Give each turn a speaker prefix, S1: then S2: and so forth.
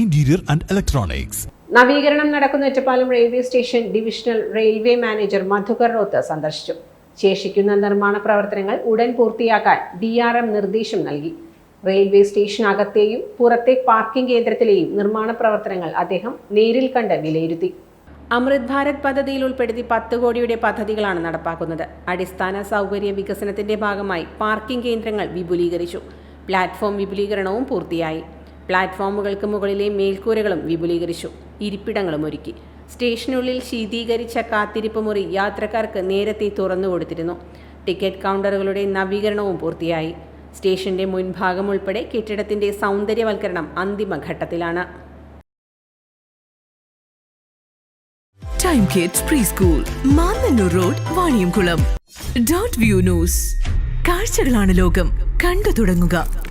S1: Interior and electronics
S2: നവീകരണം നടക്കുന്ന Ottapalam railway station divisional railway manager Madhukar Roth സന്ദർശിച്ചു. ശേഷിക്കുന്ന നിർമ്മാണ പ്രവർത്തനങ്ങൾ ഉടൻ പൂർത്തിയാക്കാൻ ഡി ആർ എം നിർദ്ദേശം നൽകി. റെയിൽവേ സ്റ്റേഷൻ സ്റ്റേഷനകത്തെയും പുറത്തെ പാർക്കിംഗ് കേന്ദ്രത്തിലെയും നിർമ്മാണ പ്രവർത്തനങ്ങൾ അദ്ദേഹം നേരിൽ കണ്ട് വിലയിരുത്തി. അമൃത് ഭാരത് പദ്ധതിയിൽ ഉൾപ്പെടുത്തി പത്ത് കോടിയുടെ പദ്ധതികളാണ് നടപ്പാക്കുന്നത്. അടിസ്ഥാന സൗകര്യ വികസനത്തിന്റെ ഭാഗമായി പാർക്കിംഗ് കേന്ദ്രങ്ങൾ വിപുലീകരിച്ചു. പ്ലാറ്റ്ഫോം വിപുലീകരണവും പൂർത്തിയായി. പ്ലാറ്റ്ഫോമുകൾക്ക് മുകളിലെ മേൽക്കൂരകളും വിപുലീകരിച്ചു. ഇരിപ്പിടങ്ങളും ഒരുക്കി. സ്റ്റേഷനുള്ളിൽ ശീതീകരിച്ച കാത്തിരിപ്പ് മുറി യാത്രക്കാർക്ക് നേരത്തെ തുറന്നു കൊടുത്തിരുന്നു. ടിക്കറ്റ് കൗണ്ടറുകളുടെ നവീകരണവും പൂർത്തിയായി. സ്റ്റേഷന്റെ മുൻഭാഗം ഉൾപ്പെടെ കെട്ടിടത്തിന്റെ സൗന്ദര്യവൽക്കരണം അന്തിമഘട്ടത്തിലാണ്.
S3: Time kids pre school road view news കാഴ്ചകളാണ് ലോകം. കണ്ടു തുടങ്ങുക.